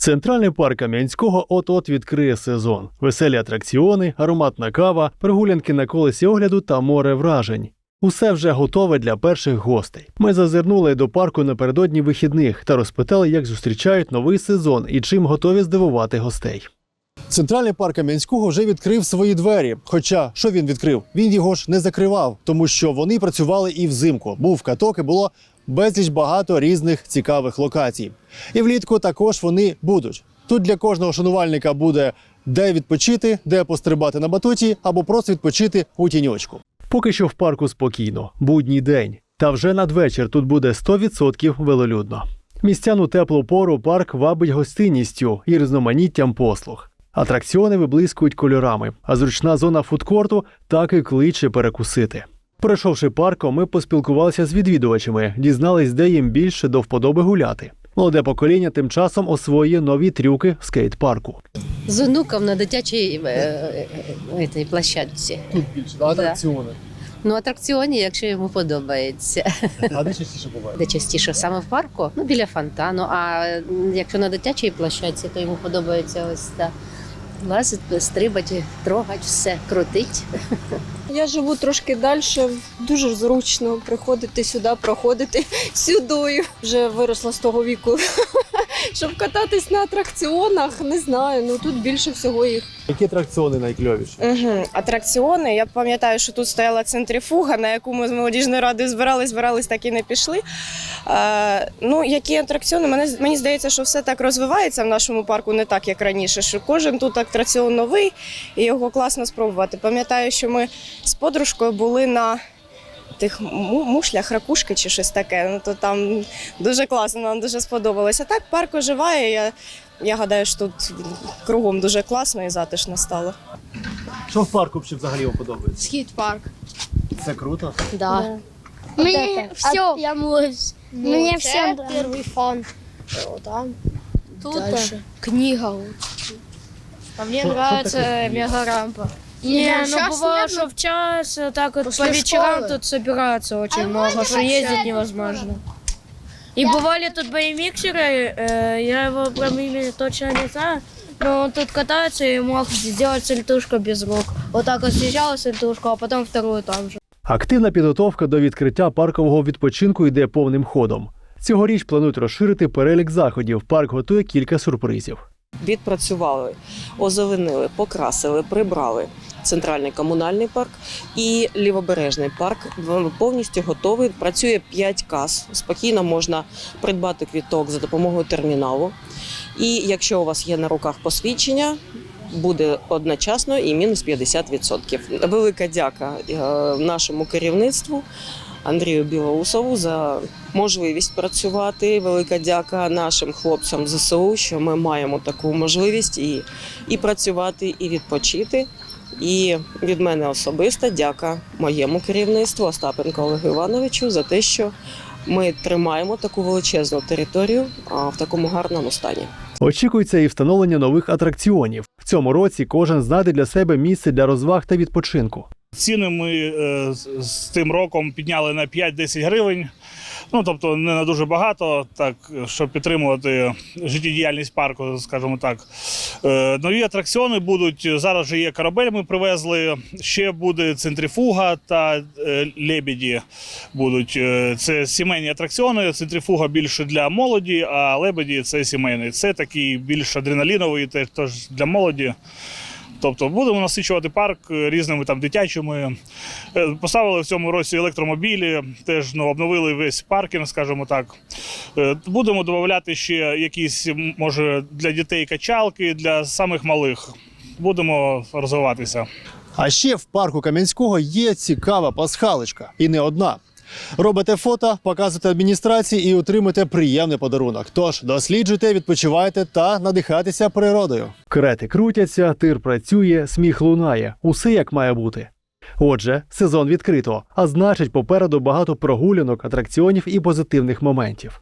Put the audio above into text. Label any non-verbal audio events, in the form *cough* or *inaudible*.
Центральний парк Кам'янського от-от відкриє сезон. Веселі атракціони, ароматна кава, прогулянки на колесі огляду та море вражень. Усе вже готове для перших гостей. Ми зазирнули до парку напередодні вихідних та розпитали, як зустрічають новий сезон і чим готові здивувати гостей. Центральний парк Кам'янського вже відкрив свої двері. Хоча що він відкрив? Він його ж не закривав, тому що вони працювали і взимку. Був каток і було безліч багато різних цікавих локацій. І влітку також вони будуть. Тут для кожного шанувальника буде де відпочити, де пострибати на батуті або просто відпочити у тіньочку. Поки що в парку спокійно, будній день. Та вже надвечір тут буде 100% велолюдно. Містян у теплу пору парк вабить гостинністю і різноманіттям послуг. Атракціони виблискують кольорами, а зручна зона фудкорту так і кличе перекусити. Пройшовши парком, ми поспілкувалися з відвідувачами, дізнались, де їм більше до вподоби гуляти. Молоде покоління тим часом освоює нові трюки в скейт-парку. З онуком на дитячій е, е, е, площадці. Тут більше атракціони. Ну, атракціоні, якщо йому подобається. А де частіше буває? Де частіше саме в парку, ну біля фонтану. А якщо на дитячій площадці, то йому подобається ось так. Лазити, стрибати, трогать все, крутить. Я живу трошки далі, дуже зручно приходити сюди, проходити *laughs* сюдою. Вже виросла з того віку, щоб кататись на атракціонах. Не знаю, ну тут більше всього їх. Які атракціони найкльовіші? Угу. Атракціони. Я пам'ятаю, що тут стояла центрифуга, на яку ми з молодіжною радою збирались, збирались, так і не пішли. Е, ну, які атракціони? Мене, мені здається, що все так розвивається в нашому парку, не так, як раніше. Що кожен тут атракціон новий і його класно спробувати. Пам'ятаю, що ми з подружкою були на. Тих мушлях, ракушки чи щось таке. Ну то там дуже класно, нам дуже сподобалося. Так, парк оживає. Я, я гадаю, що тут кругом дуже класно і затишно стало. Що в парку взагалі вам подобається? Скейт-парк. Це круто. Да. Мне все. Я. Мне всем это первый фон. Там Тут дальше. Книга. А мне нравится мегарампа. Не, Не, ну, ну щас бывало, нет, что в час э, так вот После по вечерам школы. тут собираться очень А много, можно что ездить вообще невозможно. И бывали тут BMXеры, э, я его прям имя точно не знаю, но он тут катается и мог сделать сальтушку без рук. Вот так вот съезжал сальтушку, а потом вторую там же. Активна підготовка до відкриття паркового відпочинку йде повним ходом. Цьогоріч планують розширити перелік заходів. Парк готує кілька сюрпризів. відпрацювали, озеленили, покрасили, прибрали центральний комунальний парк і лівобережний парк. Повністю готовий. Працює 5 кас. Спокійно можна придбати квіток за допомогою терміналу. І якщо у вас є на руках посвідчення. Буде одночасно і мінус 50%. Велика дяка е, нашому керівництву Андрію Білоусову за можливість працювати. Велика дяка нашим хлопцям ЗСУ, що ми маємо таку можливість і, і працювати, і відпочити. І від мене особисто дяка моєму керівництву Остапенко Олегу Івановичу за те, що ми тримаємо таку величезну територію в такому гарному стані. Очікується і встановлення нових атракціонів. В цьому році кожен знайде для себе місце для розваг та відпочинку. Ціни ми е, з- тим роком підняли на 5-10 гривень. Ну тобто не на дуже багато, так щоб підтримувати життєдіяльність парку, скажімо так. Е, нові атракціони будуть. Зараз же є корабель. Ми привезли. Ще буде центрифуга та е, лебеді. Будуть це сімейні атракціони. Центрифуга більше для молоді, а лебеді це сімейний. Це такий більш адреналіновий, теж для молоді. Тобто будемо насичувати парк е, різними там дитячими. Е, Поставили в цьому році електромобілі, теж ну, обновили весь паркінг, скажімо так. Е, Будемо додати ще якісь, може, для дітей качалки, для самих малих. Будемо розвиватися. А ще в парку Кам'янського є цікава пасхалочка, і не одна. Робите фото, показуєте адміністрації і отримуєте приємний подарунок. Тож досліджуйте, відпочивайте та надихайтеся природою. Крети крутяться, тир працює, сміх лунає. Усе як має бути. Отже, сезон відкрито, а значить, попереду багато прогулянок, атракціонів і позитивних моментів.